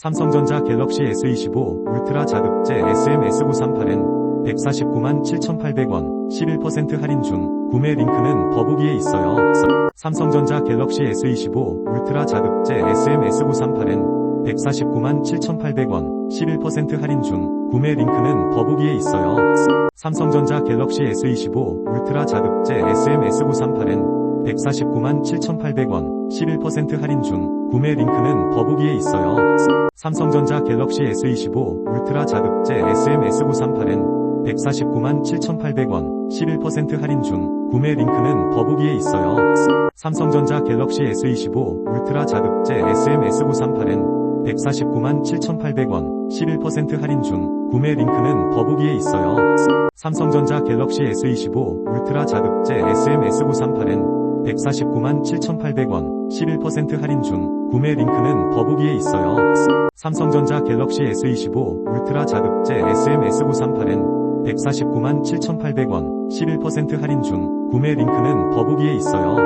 삼성전자 갤럭시 S25 울트라 자극제 SM-S938N 149만 7,800원 11% 할인 중 구매 링크는 더보기에 있어요. 삼성전자 갤럭시 S25 울트라 자극제 SM-S938N 149만 7,800원 11% 할인 중 구매 링크는 더보기에 있어요. 삼성전자 갤럭시 S25 울트라 자극제 SM-S938N 149만 7,800원 11% 할인 중 구매 링크는 더보기에 있어요. 삼성전자 갤럭시 S25 울트라 자극제 SM-S938N 149만 7,800원 11% 할인 중 구매 링크는 더보기에 있어요. 삼성전자 갤럭시 S25 울트라 자극제 SM-S938N 149만 7,800원 11% 할인 중 구매 링크는 더보기에 있어요. 삼성전자 갤럭시 S25 울트라 자극제 SM-S938N 149만 7,800원 11% 할인 중 구매 링크는 더보기에 있어요. 삼성전자 갤럭시 S25 울트라 자극제 SM-S938N 149만 7,800원 11% 할인 중 구매 링크는 더보기에 있어요.